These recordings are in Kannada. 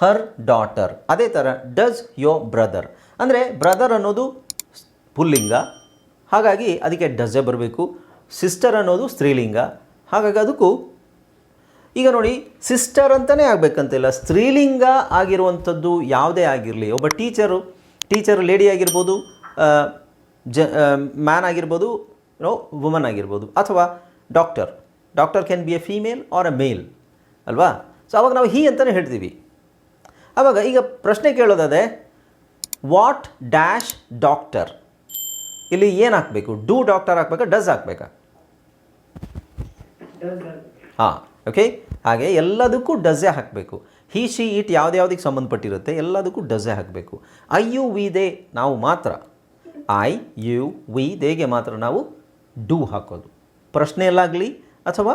ಹರ್ ಡಾಟರ್ ಅದೇ ಥರ ಡಸ್ ಯೋ ಬ್ರದರ್ ಅಂದರೆ ಬ್ರದರ್ ಅನ್ನೋದು ಪುಲ್ಲಿಂಗ, ಹಾಗಾಗಿ ಅದಕ್ಕೆ ಡಸ್ಸೇ ಬರಬೇಕು. ಸಿಸ್ಟರ್ ಅನ್ನೋದು ಸ್ತ್ರೀಲಿಂಗ, ಹಾಗಾಗಿ ಅದಕ್ಕೂ. ಈಗ ನೋಡಿ ಸಿಸ್ಟರ್ ಅಂತಲೇ ಆಗಬೇಕಂತಿಲ್ಲ. ಸ್ತ್ರೀಲಿಂಗ ಆಗಿರುವಂಥದ್ದು ಯಾವುದೇ ಆಗಿರಲಿ, ಒಬ್ಬ ಟೀಚರು ಟೀಚರ್ ಲೇಡಿ ಆಗಿರ್ಬೋದು ಜ ಮ್ಯಾನ್ ಆಗಿರ್ಬೋದು ನೋ ವುಮನ್ ಆಗಿರ್ಬೋದು, ಅಥವಾ doctor doctor can be a female or a male ಅಲ್ವಾ? ಸೊ ಅವಾಗ ನಾವು ಹೀ ಅಂತಲೇ ಹೇಳ್ತೀವಿ. ಆವಾಗ ಈಗ ಪ್ರಶ್ನೆ ಕೇಳೋದಾದರೆ ವಾಟ್ ಡ್ಯಾಶ್ ಡಾಕ್ಟರ್ ಇಲ್ಲಿ ಏನು ಹಾಕಬೇಕು? ಡೂ ಡಾಕ್ಟರ್ ಹಾಕ್ಬೇಕಾ ಡಸ್ ಹಾಕ್ಬೇಕಾ? ಹಾಂ ಓಕೆ ಹಾಗೆ ಎಲ್ಲದಕ್ಕೂ ಡಸ್ಸೇ ಹಾಕಬೇಕು. ಹಿ ಶಿ ಇಟ್ ಯಾವ್ದ್ಯಾವ್ದಕ್ಕೆ ಸಂಬಂಧಪಟ್ಟಿರುತ್ತೆ ಎಲ್ಲದಕ್ಕೂ ಡಸ್ಸೇ ಹಾಕಬೇಕು. ಐ ಯು ವಿ ದೇ ನಾವು ಮಾತ್ರ. ಐ ಯು ವಿ ದೇಗೆ ಮಾತ್ರ ನಾವು ಡೂ ಹಾಕೋದು. ಪ್ರಶ್ನೆಯಲ್ಲಾಗಲಿ ಅಥವಾ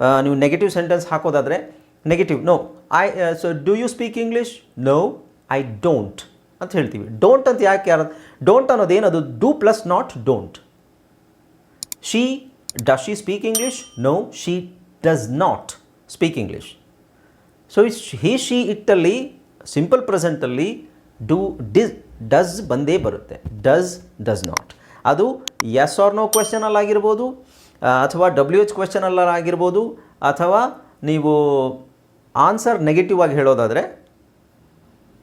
ನೀವು negative sentence ಹಾಕೋದಾದರೆ negative no I so do you speak English no I don't ಅಂತ ಹೇಳ್ತೀವಿ. ಡೋಂಟ್ ಅಂತ ಯಾಕೆ ಯಾರು don't ಅನ್ನೋದೇನದು do plus not don't she does she speak English no she does not speak English so it's he she ಇಟ್ಟಲ್ಲಿ simple ಪ್ರೆಸೆಂಟಲ್ಲಿ ಡೂ ಡಿಸ್ ಡಸ್ ಬಂದೇ ಬರುತ್ತೆ. ಡಸ್ ಡಸ್ ನಾಟ್ ಅದು ಎಸ್ ಆರ್ ನೋ ಕ್ವೆಶನಲ್ಲಾಗಿರ್ಬೋದು ಅಥವಾ ಡಬ್ಲ್ಯೂ ಎಚ್ ಕ್ವೆಶನಲ್ಲಾಗಿರ್ಬೋದು ಅಥವಾ ನೀವು ಆನ್ಸರ್ ನೆಗೆಟಿವ್ ಆಗಿ ಹೇಳೋದಾದರೆ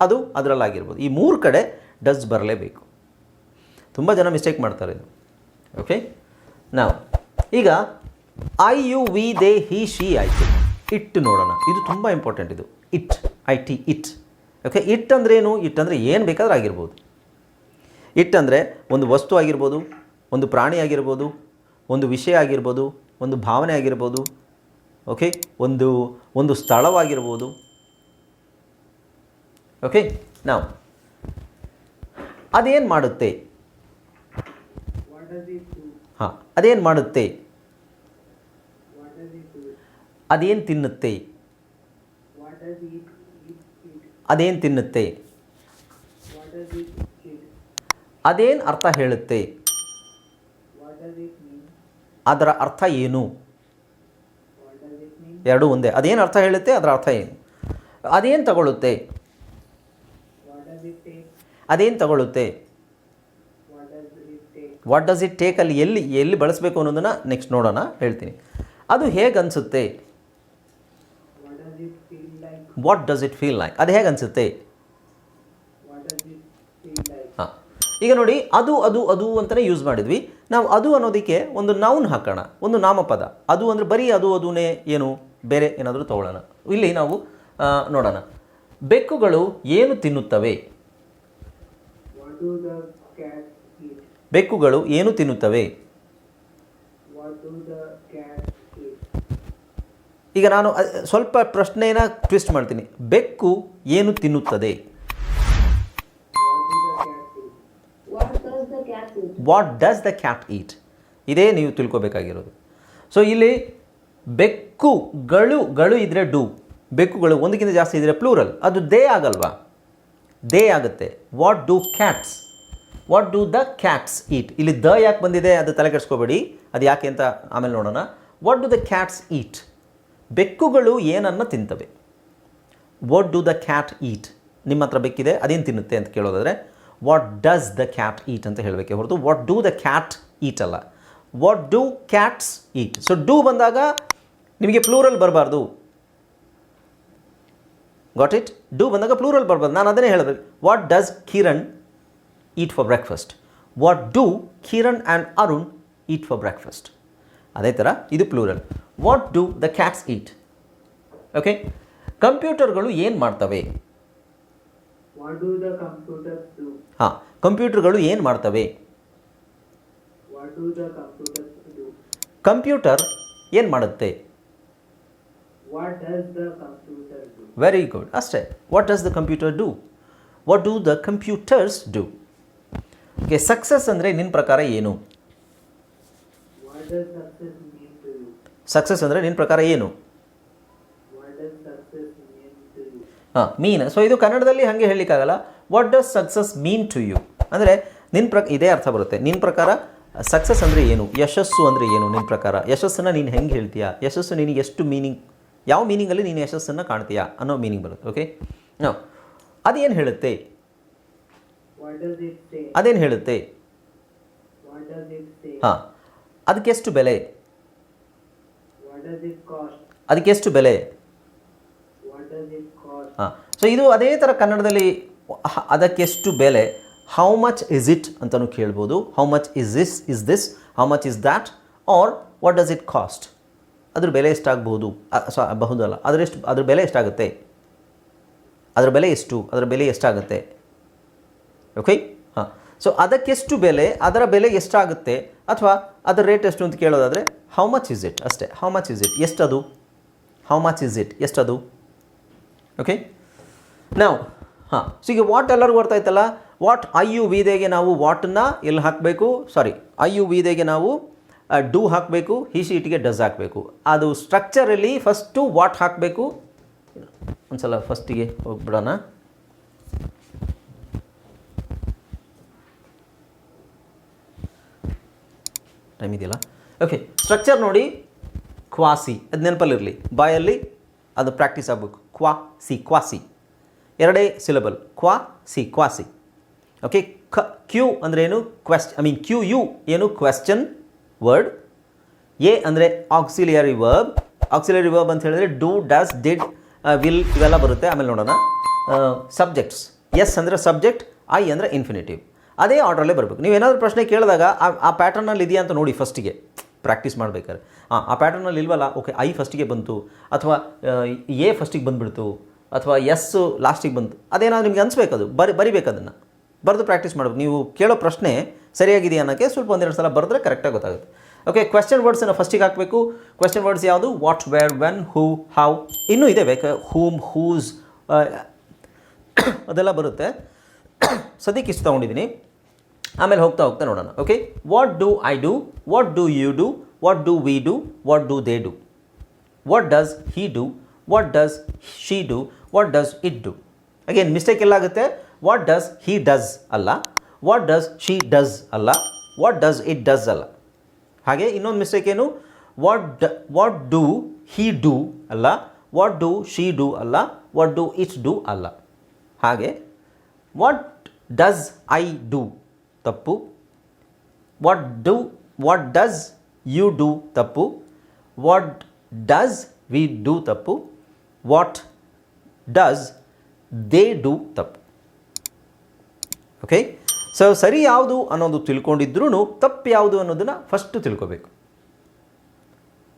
ಅದು ಅದರಲ್ಲಾಗಿರ್ಬೋದು. ಈ ಮೂರು ಕಡೆ ಡಸ್ ಬರಲೇಬೇಕು. ತುಂಬ ಜನ ಮಿಸ್ಟೇಕ್ ಮಾಡ್ತಾರೆ ಇದು. ಓಕೆ ನಾವು ಈಗ I you we they he she ಆಯಿತು. ಇಟ್ ನೋಡೋಣ. ಇದು ತುಂಬ ಇಂಪಾರ್ಟೆಂಟ್ ಇದು. It I T it okay it ಅಂದರೆ ಏನು? ಇಟ್ ಅಂದರೆ ಏನು ಬೇಕಾದರೂ ಆಗಿರ್ಬೋದು. ಇಟ್ ಅಂದರೆ ಒಂದು ವಸ್ತು ಆಗಿರ್ಬೋದು, ಒಂದು ಪ್ರಾಣಿ ಆಗಿರ್ಬೋದು ಒಂದು ವಿಷಯ ಆಗಿರ್ಬೋದು, ಒಂದು ಭಾವನೆ ಆಗಿರ್ಬೋದು, ಓಕೆ ಒಂದು ಒಂದು ಸ್ಥಳವಾಗಿರ್ಬೋದು ಓಕೆ ನಾವು ಅದೇನು ಮಾಡುತ್ತೆ? ಹಾಂ, ಅದೇನು ಮಾಡುತ್ತೆ? ಅದೇನು ತಿನ್ನುತ್ತೆ? ಅದೇನು ತಿನ್ನುತ್ತೆ? ಅದೇನು ಅರ್ಥ ಹೇಳುತ್ತೆ ಅದರ ಅರ್ಥ ಏನು? ಎರಡು ಒಂದೇ. ಅದೇನು ಅರ್ಥ ಹೇಳುತ್ತೆ? ಅದರ ಅರ್ಥ ಏನು? ಅದೇನು ತಗೊಳ್ಳುತ್ತೆ? ಅದೇನು ತಗೊಳ್ಳುತ್ತೆ? ವಾಟ್ ಡಸ್ ಇಟ್ ಟೇಕ್ ಅಲ್ಲಿ ಎಲ್ಲಿ ಎಲ್ಲಿ ಬಳಸಬೇಕು ಅನ್ನೋದನ್ನು ನೆಕ್ಸ್ಟ್ ನೋಡೋಣ, ಹೇಳ್ತೀನಿ. ಅದು ಹೇಗೆ ಅನಿಸುತ್ತೆ? What does it feel like ಅದು ಹೇಗೆ ಅನಿಸುತ್ತೆ? ಹಾಂ. ಈಗ ನೋಡಿ, ಅದು ಅದು ಅದು ಅಂತಲೇ ಯೂಸ್ ಮಾಡಿದ್ವಿ. ನಾವು ಅದು ಅನ್ನೋದಕ್ಕೆ ಒಂದು ನೌನ್ ಹಾಕೋಣ, ಒಂದು ನಾಮಪದ. ಅದು ಅಂದರೆ ಬರೀ ಅದು, ಅದುನೇ ಏನು? ಬೇರೆ ಏನಾದರೂ ತಗೊಳ್ಳೋಣ. ಇಲ್ಲಿ ನಾವು ನೋಡೋಣ. ಬೆಕ್ಕುಗಳು ಏನು ತಿನ್ನುತ್ತವೆ? ಬೆಕ್ಕುಗಳು ಏನು ತಿನ್ನುತ್ತವೆ? ಈಗ ನಾನು ಸ್ವಲ್ಪ ಪ್ರಶ್ನೆಯನ್ನು ಟ್ವಿಸ್ಟ್ ಮಾಡ್ತೀನಿ. ಬೆಕ್ಕು ಏನು ತಿನ್ನುತ್ತದೆ? What? Does the cat eat ಇದೇ ನೀವು ತಿಳ್ಕೊಬೇಕಾಗಿರೋದು. ಸೊ ಇಲ್ಲಿ ಬೆಕ್ಕುಗಳು ಗಳು ಇದ್ದರೆ ಡೂ ಬೆಕ್ಕುಗಳು ಒಂದಕ್ಕಿಂತ ಜಾಸ್ತಿ ಇದ್ದರೆ ಪ್ಲೂರಲ್ ಅದು ದೇ ಆಗಲ್ವಾ? ದೇ ಆಗುತ್ತೆ. What do cats what do the cats eat ಇಲ್ಲಿ ದ ಯಾಕೆ ಬಂದಿದೆ ಅದು ತಲೆ ಕೆಡಿಸ್ಕೋಬೇಡಿ. ಅದು ಯಾಕೆ ಅಂತ ಆಮೇಲೆ ನೋಡೋಣ. What do the cats eat ಬೆಕ್ಕುಗಳು ಏನನ್ನು ತಿಂತವೆ. What do the cat eat ನಿಮ್ಮ ಹತ್ರ ಬೆಕ್ಕಿದೆ, ಅದೇನು ತಿನ್ನುತ್ತೆ ಅಂತ ಕೇಳೋದಾದರೆ what does the cat eat ಅಂತ ಹೇಳಬೇಕೆ ಹೊರತು what do the cat eat ಅಲ್ಲ. What do cats eat so do ಬಂದಾಗ ನಿಮಗೆ ಪ್ಲೂರಲ್ ಬರಬಾರ್ದು. ಗಾಟ್ ಇಟ್ ಡೂ ಬಂದಾಗ ಪ್ಲೂರಲ್ ಬರಬಾರ್ದು. ನಾನು ಅದನ್ನೇ ಹೇಳಬೇಕು what does Kiran eat for breakfast what do Kiran and Arun eat for breakfast ಅದೇ ಥರ ಇದು plural what do the cats eat okay ಕಂಪ್ಯೂಟರ್ಗಳು ಏನು ಮಾಡ್ತವೆ? ಹಾಂ ಕಂಪ್ಯೂಟರ್ಗಳು ಏನು ಮಾಡ್ತವೆ? ಕಂಪ್ಯೂಟರ್ ಏನು ಮಾಡುತ್ತೆ? ವೆರಿ ಗುಡ್ ಅಷ್ಟೇ. What does the computer do what do the computers do okay success ಅಂದರೆ ನಿನ್ನ ಪ್ರಕಾರ ಏನು? ಸಕ್ಸಸ್ ಅಂದರೆ ನಿನ್ನ ಪ್ರಕಾರ ಏನು? ಹಾಂ ಮೀನ್ ಸೊ ಇದು ಕನ್ನಡದಲ್ಲಿ ಹಾಗೆ ಹೇಳಲಿಕ್ಕಾಗಲ್ಲ. What does success mean to you ಅಂದರೆ ನಿನ್ನ ಪ್ರ ಇದೇ ಅರ್ಥ ಬರುತ್ತೆ. ನಿನ್ನ ಪ್ರಕಾರ ಸಕ್ಸಸ್ ಅಂದರೆ ಏನು? ಯಶಸ್ಸು ಅಂದರೆ ಏನು ನಿನ್ನ ಪ್ರಕಾರ? ಯಶಸ್ಸನ್ನು ನೀನು ಹೆಂಗೆ ಹೇಳ್ತೀಯಾ? ಯಶಸ್ಸು ನಿನಗೆ ಎಷ್ಟು ಮೀನಿಂಗ್ ಯಾವ ಮೀನಿಂಗಲ್ಲಿ ನೀನು ಯಶಸ್ಸನ್ನು ಕಾಣ್ತೀಯಾ ಅನ್ನೋ ಮೀನಿಂಗ್ ಬರುತ್ತೆ ಓಕೆ ಹಾಂ ಅದೇನು ಹೇಳುತ್ತೆ? ಅದೇನು ಹೇಳುತ್ತೆ? ಹಾಂ ಅದಕ್ಕೆಷ್ಟು ಬೆಲೆ? ಅದಕ್ಕೆಷ್ಟು ಬೆಲೆ? ಹಾಂ. ಸೊ ಇದು ಅದೇ ಥರ ಕನ್ನಡದಲ್ಲಿ ಅದಕ್ಕೆಷ್ಟು ಬೆಲೆ? ಹೌ ಮಚ್ ಇಸ್ ಇಟ್ ಅಂತಲೂ ಕೇಳ್ಬೋದು. How much is this is this how much is that or what does it cost ಅದ್ರ ಬೆಲೆ ಎಷ್ಟಾಗಬಹುದು ಸೊ, ಬಹುದಲ್ಲ. ಅದರೆಷ್ಟು ಅದ್ರ ಬೆಲೆ ಎಷ್ಟಾಗುತ್ತೆ? ಅದರ ಬೆಲೆ ಎಷ್ಟು? ಅದರ ಬೆಲೆ ಎಷ್ಟಾಗುತ್ತೆ? ಓಕೆ ಹಾಂ. ಸೊ ಅದಕ್ಕೆಷ್ಟು ಬೆಲೆ, ಅದರ ಬೆಲೆ ಎಷ್ಟಾಗುತ್ತೆ? ಅಥವಾ ಅದರ ರೇಟ್ ಎಷ್ಟು ಅಂತ ಕೇಳೋದಾದರೆ ಹೌ ಮಚ್ ಇಸ್ ಇಟ್ ಅಷ್ಟೇ. ಹೌ ಮಚ್ ಇಸ್ ಇಟ್ ಎಷ್ಟದು? ಹೌ ಮಚ್ ಇಸ್ ಇಟ್ ಎಷ್ಟದು? ಓಕೆ ನಾವು ಹಾಂ. ಸೊ ಈಗ ವಾಟ್ ಎಲ್ಲರಿಗೂ ಗೊತ್ತಾಯ್ತಲ್ಲ ವಾಟ್ ಐ ಯು ವಿದೆಗೆ ನಾವು ವಾಟನ್ನ ಎಲ್ಲಿ ಹಾಕಬೇಕು? ಸಾರಿ ಐ ಯು ವಿದೆಗೆ ನಾವು ಡೂ ಹಾಕಬೇಕು ಹಿ ಶೀಟಿಗೆ ಡಸ್ ಹಾಕಬೇಕು. ಅದು ಸ್ಟ್ರಕ್ಚರಲ್ಲಿ ಫಸ್ಟು ವಾಟ್ ಹಾಕಬೇಕು? ಒಂದ್ಸಲ ಫಸ್ಟಿಗೆ ಹೋಗ್ಬಿಡೋಣ. ಟೈಮ್ ಇದೆಯಲ್ಲ? ಓಕೆ ಸ್ಟ್ರಕ್ಚರ್ ನೋಡಿ ಕ್ವಾಸಿ ಅದು ನೆನಪಲ್ಲಿರಲಿ ಬಾಯಲ್ಲಿ ಅದು ಪ್ರಾಕ್ಟೀಸ್ ಆಗಬೇಕು. ಕ್ವಾ ಸಿ ಕ್ವಾಸಿ ಎರಡೇ ಸಿಲಬಲ್ ಕ್ವಾ ಸಿ ಕ್ವಾಸಿ ಓಕೆ ಕ ಕ್ಯೂ ಅಂದರೆ ಏನು? Quest I mean Q U ಏನು? ಕ್ವೆಶ್ಚನ್ ವರ್ಡ್ ಎ ಅಂದರೆ ಆಕ್ಸಿಲಿಯರಿ ವರ್ಬ್ ಆಕ್ಸಿಲಿಯರಿ ವರ್ಬ್ ಅಂತ ಹೇಳಿದ್ರೆ ಡೂ ಡಸ್ ಡಿಡ್ ವಿಲ್ ಇವೆಲ್ಲ ಬರುತ್ತೆ. ಆಮೇಲೆ ನೋಡೋಣ. ಸಬ್ಜೆಕ್ಟ್ಸ್ ಎಸ್ ಅಂದರೆ ಸಬ್ಜೆಕ್ಟ್ ಐ ಅಂದರೆ ಇನ್ಫಿನಿಟಿವ್ ಅದೇ ಆರ್ಡ್ರಲ್ಲೇ ಬರಬೇಕು. ನೀವೇನಾದರೂ ಪ್ರಶ್ನೆ ಕೇಳಿದಾಗ ಆ ಪ್ಯಾಟರ್ನಲ್ಲಿ ಇದೆಯಾ ಅಂತ ನೋಡಿ ಫಸ್ಟಿಗೆ ಪ್ರಾಕ್ಟೀಸ್ ಮಾಡಬೇಕಾದ್ರೆ. ಹಾಂ ಆ ಪ್ಯಾಟರ್ನಲ್ಲಿ ಇಲ್ವಲ್ಲ? ಓಕೆ ಐ ಫಸ್ಟಿಗೆ ಬಂತು. ಅಥವಾ ಎ ಫಸ್ಟಿಗೆ ಬಂದುಬಿಡ್ತು. ಅಥವಾ ಎಸ್ ಲಾಸ್ಟಿಗೆ ಬಂತು. ಅದೇನಾದ್ರು ನಿಮಗೆ ಅನಿಸ್ಬೇಕು ಅದು ಬರಿ, ಬರಿಬೇಕು ಅದನ್ನು. ಬರೆದು ಪ್ರಾಕ್ಟೀಸ್ ಮಾಡಬೇಕು. ನೀವು ಕೇಳೋ ಪ್ರಶ್ನೆ ಸರಿಯಾಗಿದೆಯಾ ಅನ್ನೋಕ್ಕೆ ಸ್ವಲ್ಪ ಒಂದೆರಡು ಸಲ ಬರೆದ್ರೆ ಕರೆಕ್ಟಾಗಿ ಗೊತ್ತಾಗುತ್ತೆ. ಓಕೆ ಕ್ವೆಶ್ಚನ್ ವರ್ಡ್ಸನ್ನು ಫಸ್ಟಿಗೆ ಹಾಕಬೇಕು. ಕ್ವೆಶ್ಚನ್ ವರ್ಡ್ಸ್ ಯಾವುದು? What where when who how ಇನ್ನೂ ಇದೆ ಬೇಕಾ. ಹೂಮ್ ಹೂಸ್ ಅದೆಲ್ಲ ಬರುತ್ತೆ. ಸದ್ಯಕ್ಕೆ ಇಷ್ಟು ತೊಗೊಂಡಿದ್ದೀನಿ. ಆಮೇಲೆ ಹೋಗ್ತಾ ಹೋಗ್ತಾ ನೋಡೋಣ okay what do I do what do you do what do we do what do they do what does he do what does she do what does it do again mistake ಎಲ್ಲಾಗುತ್ತೆ. What does he does ಅಲ್ಲ. ವಾಟ್ ಡಸ್ ಶಿ ಡಸ್ ಅಲ್ಲ. ವಾಟ್ ಡಸ್ ಇಟ್ ಡಸ್ ಅಲ್ಲ. ಹಾಗೆ ಇನ್ನೊಂದು ಮಿಸ್ಟೇಕ್ ಏನು? What do what do he do ಅಲ್ಲ. ವಾಟ್ ಡೂ ಶಿ ಡೂ ಅಲ್ಲ. ವಾಟ್ ಡೂ ಇಟ್ಸ್ ಡೂ ಅಲ್ಲ. ಹಾಗೆ ವಾಟ್ ಡಸ್ ಐ ಡೂ ತಪ್ಪು? What do what does you do ತಪ್ಪು? ವಾಟ್ ಡಸ್ ವಿ ಡೂ ತಪ್ಪು? ವಾಟ್ ಡಸ್ ದೇ ಡೂ ತಪ್ಪು? ಓಕೆ ಸೊ ಸರಿ ಯಾವುದು ಅನ್ನೋದು ತಿಳ್ಕೊಂಡಿದ್ರೂ ತಪ್ಪು ಯಾವುದು ಅನ್ನೋದನ್ನು ಫಸ್ಟು ತಿಳ್ಕೋಬೇಕು.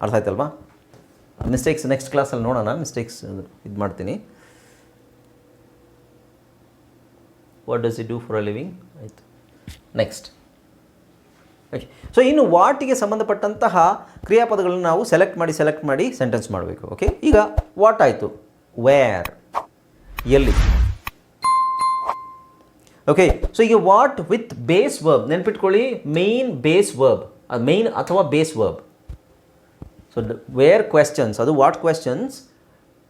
ಅರ್ಥ ಆಯ್ತಲ್ವಾ? ಮಿಸ್ಟೇಕ್ಸ್ ನೆಕ್ಸ್ಟ್ ಕ್ಲಾಸಲ್ಲಿ ನೋಡೋಣ ಮಿಸ್ಟೇಕ್ಸ್ ಇದು ಮಾಡ್ತೀನಿ. What does he do for a living ಆಯಿತು. ನೆಕ್ಸ್ಟ್ ಓಕೆ ಸೊ ಇನ್ನು ವಾಟಿಗೆ ಸಂಬಂಧಪಟ್ಟಂತಹ ಕ್ರಿಯಾಪದಗಳನ್ನು ನಾವು ಸೆಲೆಕ್ಟ್ ಮಾಡಿ ಸೆಲೆಕ್ಟ್ ಮಾಡಿ ಸೆಂಟೆನ್ಸ್ ಮಾಡಬೇಕು. ಓಕೆ ಈಗ ವಾಟ್ ಆಯಿತು? ವೇರ್ ಎಲ್ಲಿ? ಓಕೆ ಸೊ ಈಗ ವಾಟ್ ವಿತ್ ಬೇಸ್ ವರ್ಬ್ ನೆನ್ಪಿಟ್ಕೊಳ್ಳಿ. ಮೇನ್ ಬೇಸ್ ವರ್ಬ್ ಅದು ಮೇನ್ ಅಥವಾ base verb so where questions ಅದು ವಾಟ್ ಕ್ವೆಶ್ಚನ್ಸ್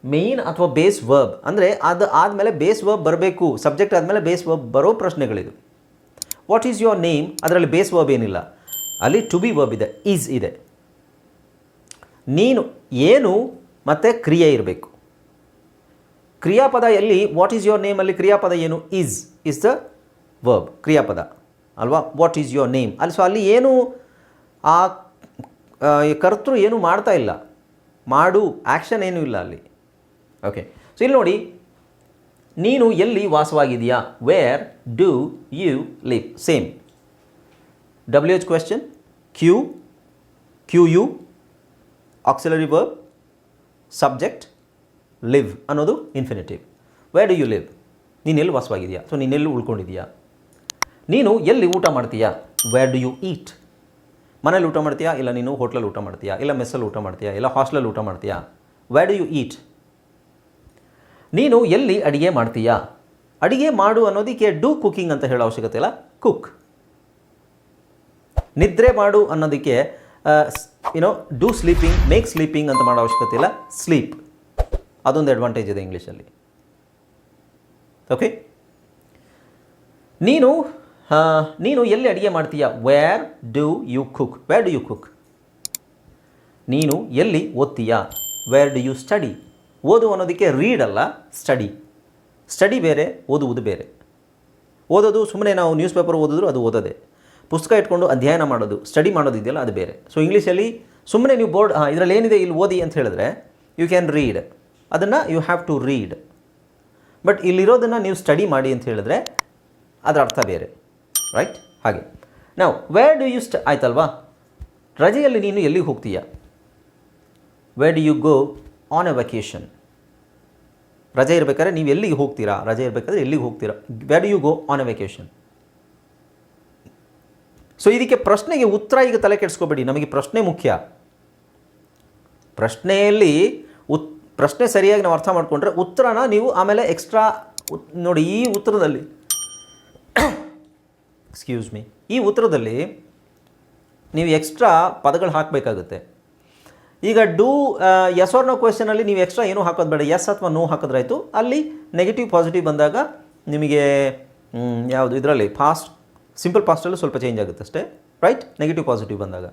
ಮೇನ್ ಅಥವಾ ಬೇಸ್ ವರ್ಬ್ ಅಂದರೆ, ಅದು ಆದಮೇಲೆ ಬೇಸ್ ವರ್ಬ್ ಬರಬೇಕು. ಸಬ್ಜೆಕ್ಟ್ ಆದಮೇಲೆ ಬೇಸ್ ವರ್ಬ್ ಬರೋ ಪ್ರಶ್ನೆಗಳಿದು. ವಾಟ್ ಈಸ್ ಯುವರ್ ನೇಮ್ ಅದರಲ್ಲಿ ಬೇಸ್ ವರ್ಬ್ ಏನಿಲ್ಲ. ಅಲ್ಲಿ ಟು ಬಿ ವರ್ಬ್ ಇದೆ ಈಸ್ ಇದೆ. ನೀನು, ಏನು ಮತ್ತು ಕ್ರಿಯೆ ಇರಬೇಕು. ಕ್ರಿಯಾಪದ ಎಲ್ಲಿ ವಾಟ್ ಈಸ್ ಯುವರ್ ನೇಮಲ್ಲಿ ಕ್ರಿಯಾಪದ ಏನು? ಈಸ್ ಇಸ್ ದ ವರ್ಬ್ ಕ್ರಿಯಾಪದ. ಅಲ್ವಾ? ವಾಟ್ ಈಸ್ ಯುವರ್ ನೇಮ್ ಅಲ್ಲಿ ಸೊ ಅಲ್ಲಿ ಏನು, ಆ ಕರ್ತೃ ಏನು ಮಾಡ್ತಾ ಇಲ್ಲ. ಮಾಡು ಆ್ಯಕ್ಷನ್ ಏನೂ ಇಲ್ಲ ಅಲ್ಲಿ. ಓಕೆ ಸೊ ಇಲ್ಲಿ ನೋಡಿ ನೀನು ಎಲ್ಲಿ ವಾಸವಾಗಿದೆಯಾ where do you live same W H question Q Q U auxiliary verb subject live ಅನ್ನೋದು infinitive where do you live ನೀನೆಲ್ಲಿ ವಾಸವಾಗಿದೆಯಾ ಸೊ ನೀನೆಲ್ಲಿ ಉಳ್ಕೊಂಡಿದೆಯಾ ನೀನು ಎಲ್ಲಿ ಊಟ ಮಾಡ್ತೀಯಾ? ವೇರ್ ಡು ಯು ಈಟ್ ಮನೇಲಿ ಊಟ ಮಾಡ್ತೀಯಾ? ಇಲ್ಲ ನೀನು ಹೋಟ್ಲಲ್ಲಿ ಊಟ ಮಾಡ್ತೀಯಾ? ಇಲ್ಲ ಮೆಸ್ಸಲ್ಲಿ ಊಟ ಮಾಡ್ತೀಯಾ? ಇಲ್ಲ ಹಾಸ್ಟೆಲಲ್ಲಿ ಊಟ ಮಾಡ್ತೀಯಾ? ವೇರ್ ಡು ಯು ಈಟ್ ನೀನು ಎಲ್ಲಿ ಅಡಿಗೆ ಮಾಡ್ತೀಯಾ? ಅಡಿಗೆ ಮಾಡು ಅನ್ನೋದಕ್ಕೆ ಡೂ ಕುಕಿಂಗ್ ಅಂತ ಹೇಳೋ ಅವಶ್ಯಕತೆ ಇಲ್ಲ ಕುಕ್ ನಿದ್ರೆ ಮಾಡು ಅನ್ನೋದಕ್ಕೆ ಏನೋ ಡೂ ಸ್ಲೀಪಿಂಗ್ ಮೇಕ್ ಸ್ಲೀಪಿಂಗ್ ಅಂತ ಮಾಡೋ ಅವಶ್ಯಕತೆ ಇಲ್ಲ ಸ್ಲೀಪ್ ಅದೊಂದು ಅಡ್ವಾಂಟೇಜ್ ಇದೆ ಇಂಗ್ಲೀಷಲ್ಲಿ. ಓಕೆ ನೀನು ನೀನು ಎಲ್ಲಿ ಅಡುಗೆ ಮಾಡ್ತೀಯಾ? Where do you cook where do you cook ನೀನು ಎಲ್ಲಿ ಓದ್ತೀಯಾ? ವೇರ್ ಡು ಯು ಸ್ಟಡಿ ಓದು ಅನ್ನೋದಕ್ಕೆ ರೀಡ್ ಅಲ್ಲ ಸ್ಟಡಿ ಸ್ಟಡಿ ಬೇರೆ, ಓದುವುದು ಬೇರೆ. ಓದೋದು ಸುಮ್ಮನೆ ನಾವು ನ್ಯೂಸ್ ಪೇಪರ್ ಓದಿದ್ರು ಅದು ಓದೋದೇ. ಪುಸ್ತಕ ಇಟ್ಕೊಂಡು ಅಧ್ಯಯನ ಮಾಡೋದು ಸ್ಟಡಿ ಮಾಡೋದು ಇದೆಯಲ್ಲ, ಅದು ಬೇರೆ. ಸೊ ಇಂಗ್ಲೀಷಲ್ಲಿ ಸುಮ್ಮನೆ ನೀವು ಬೋರ್ಡ್ ಇದರಲ್ಲಿ ಏನಿದೆ ಇಲ್ಲಿ ಓದಿ ಅಂತ ಹೇಳಿದ್ರೆ ಯು ಕ್ಯಾನ್ ರೀಡ್ ಅದನ್ನು you have to read but ಇಲ್ಲಿರೋದನ್ನು ನೀವು ಸ್ಟಡಿ ಮಾಡಿ ಅಂತ ಹೇಳಿದ್ರೆ, ಅದರ ಅರ್ಥ ಬೇರೆ. ರೈಟ್ ಹಾಗೆ. ನಾವು ವೇರ್ ಡು ಯು ಸ್ಟ್ ಆಯ್ತಲ್ವಾ? ರಜೆಯಲ್ಲಿ ನೀನು ಎಲ್ಲಿಗೆ ಹೋಗ್ತೀಯಾ? Where do you go on a vacation ರಜೆ ಇರಬೇಕಾದ್ರೆ ನೀವು ಎಲ್ಲಿಗೆ ಹೋಗ್ತೀರಾ? ರಜೆ ಇರಬೇಕಾದ್ರೆ ಎಲ್ಲಿಗೆ ಹೋಗ್ತೀರಾ? Do you go on a vacation so ಇದಕ್ಕೆ ಪ್ರಶ್ನೆಗೆ ಉತ್ತರ ಈಗ ತಲೆ ಕೆಡಿಸ್ಕೋಬೇಡಿ. ನಮಗೆ ಪ್ರಶ್ನೆ ಮುಖ್ಯ. ಪ್ರಶ್ನೆಯಲ್ಲಿ ಉತ್, ಪ್ರಶ್ನೆ ಸರಿಯಾಗಿ ನಾವು ಅರ್ಥ ಮಾಡಿಕೊಂಡ್ರೆ ಉತ್ತರನ ನೀವು ಆಮೇಲೆ ಎಕ್ಸ್ಟ್ರಾ ನೋಡಿ ಈ ಉತ್ತರದಲ್ಲಿ. ಎಕ್ಸ್ಕ್ಯೂಸ್ ಮೀ ಈ ಉತ್ತರದಲ್ಲಿ ನೀವು ಎಕ್ಸ್ಟ್ರಾ ಪದಗಳು ಹಾಕಬೇಕಾಗುತ್ತೆ. ಈಗ ಡೂ ಎಸ್ ಆರ್ ನೋ ಕ್ವೆಶನಲ್ಲಿ ನೀವು ಎಕ್ಸ್ಟ್ರಾ ಏನೂ ಹಾಕೋದು ಬೇಡ. ಎಸ್ ಅಥವಾ ನೋ ಹಾಕಿದ್ರಾಯ್ತು. ಅಲ್ಲಿ ನೆಗೆಟಿವ್ ಪಾಸಿಟಿವ್ ಬಂದಾಗ ನಿಮಗೆ ಯಾವುದು ಇದರಲ್ಲಿ ಫಾಸ್ಟ್ ಸಿಂಪಲ್ ಪಾಸ್ಟಲ್ಲೂ ಸ್ವಲ್ಪ ಚೇಂಜ್ ಆಗುತ್ತೆ ಅಷ್ಟೇ. ರೈಟ್ ನೆಗೆಟಿವ್ ಪಾಸಿಟಿವ್ ಬಂದಾಗ.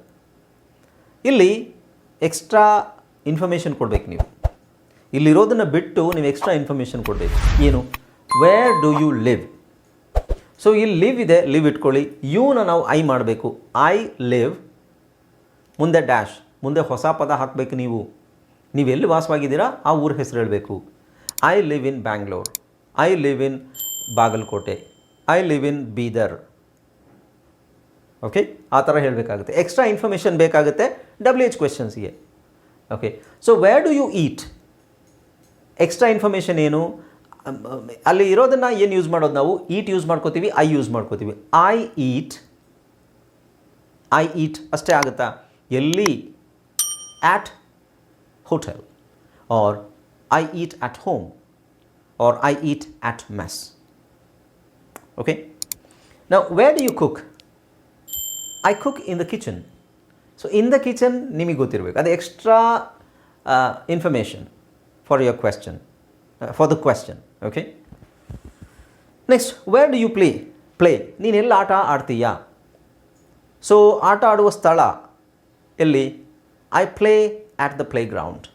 ಇಲ್ಲಿ ಎಕ್ಸ್ಟ್ರಾ ಇನ್ಫಾರ್ಮೇಷನ್ ಕೊಡಬೇಕು ನೀವು. ಇಲ್ಲಿರೋದನ್ನು ಬಿಟ್ಟು ನೀವು ಎಕ್ಸ್ಟ್ರಾ ಇನ್ಫಾರ್ಮೇಷನ್ ಕೊಡಬೇಕು. ಏನು? Where do you live so ಇಲ್ಲಿ ಲಿವ್ ಇದೆ ಲಿವ್ ಇಟ್ಕೊಳ್ಳಿ. ಯೂನ ನಾವು ಐ ಮಾಡಬೇಕು. ಐ ಲಿವ್ ಮುಂದೆ ಡ್ಯಾಶ್ ಮುಂದೆ ಹೊಸ ಪದ ಹಾಕಬೇಕು ನೀವು. ನೀವು ಎಲ್ಲಿ ವಾಸವಾಗಿದ್ದೀರಾ? ಆ ಊರ ಹೆಸರು ಹೇಳಬೇಕು. I live in Bangalore I live in Bagalkot. I live in Bidar. Okay ಆ ಥರ ಹೇಳಬೇಕಾಗುತ್ತೆ. ಎಕ್ಸ್ಟ್ರಾ ಇನ್ಫಾರ್ಮೇಷನ್ ಬೇಕಾಗುತ್ತೆ. W H ಕ್ವೆಶನ್ಸ್ಗೆ okay so where do you eat extra information ಏನು? ಅಲ್ಲಿ ಇರೋದನ್ನು ಏನು ಯೂಸ್ ಮಾಡೋದು ನಾವು? ಈಟ್ ಯೂಸ್ ಮಾಡ್ಕೋತೀವಿ ಐ ಯೂಸ್ ಮಾಡ್ಕೋತೀವಿ. ಐ ಈಟ್ ಐ ಈಟ್ ಅಷ್ಟೇ ಆಗುತ್ತಾ? ಎಲ್ಲಿ at hotel or I eat at home or I eat at mess okay ನಾವು where do you cook I cook in the kitchen so in the kitchen ನಿಮಗೆ ಗೊತ್ತಿರಬೇಕು ಅದು extra information for your question for the question okay next where do you play play ನೀನು ಎಲ್ಲಿ ಆಟ ಆಡ್ತೀಯಾ ಸೊ ಆಟ ಆಡುವ ಸ್ಥಳ ಎಲ್ಲಿ I play at the playground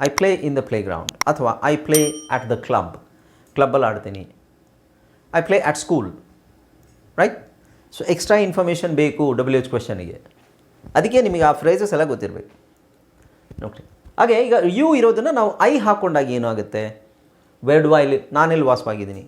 I play in the playground ಅಥವಾ I play at the club ಕ್ಲಬ್ಬಲ್ಲಿ ಆಡ್ತೀನಿ. I play at school right so extra information ಬೇಕು ಡಬ್ಲ್ಯೂ ಎಚ್ ಕ್ವೆಶನಿಗೆ ಅದಕ್ಕೆ ನಿಮಗೆ ಆ ಫ್ರೇಸಸ್ ಎಲ್ಲ ಗೊತ್ತಿರಬೇಕು. ಓಕೆ ಹಾಗೆ ಈಗ ಯು ಇರೋದನ್ನು ನಾವು ಐ ಹಾಕ್ಕೊಂಡಾಗ ಏನಾಗುತ್ತೆ? ವೆರ್ಡ್ ಐ ಲಿವ್ ನಾನೆಲ್ಲಿ ವಾಸವಾಗಿದ್ದೀನಿ?